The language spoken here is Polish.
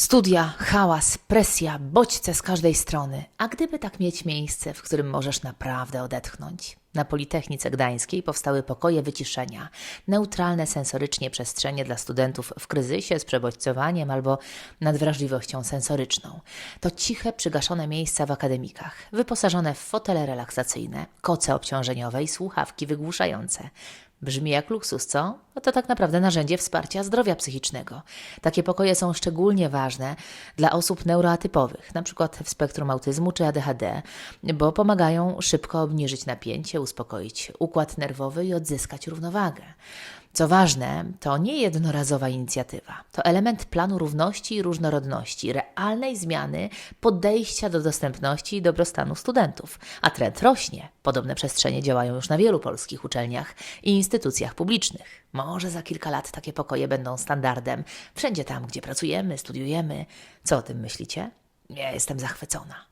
Studia, hałas, presja, bodźce z każdej strony. A gdyby tak mieć miejsce, w którym możesz naprawdę odetchnąć? Na Politechnice Gdańskiej powstały pokoje wyciszenia, neutralne sensorycznie przestrzenie dla studentów w kryzysie z przebodźcowaniem albo nadwrażliwością sensoryczną. To ciche, przygaszone miejsca w akademikach, wyposażone w fotele relaksacyjne, koce obciążeniowe i słuchawki wygłuszające. Brzmi jak luksus, co? No to tak naprawdę narzędzie wsparcia zdrowia psychicznego. Takie pokoje są szczególnie ważne dla osób neuroatypowych, przykład w spektrum autyzmu czy ADHD, bo pomagają szybko obniżyć napięcie, uspokoić układ nerwowy i odzyskać równowagę. Co ważne, to nie jednorazowa inicjatywa. To element planu równości i różnorodności, realnej zmiany podejścia do dostępności i dobrostanu studentów. A trend rośnie. Podobne przestrzenie działają już na wielu polskich uczelniach i instytucjach publicznych. Może za kilka lat takie pokoje będą standardem wszędzie tam, gdzie pracujemy, studiujemy. Co o tym myślicie? Ja jestem zachwycona.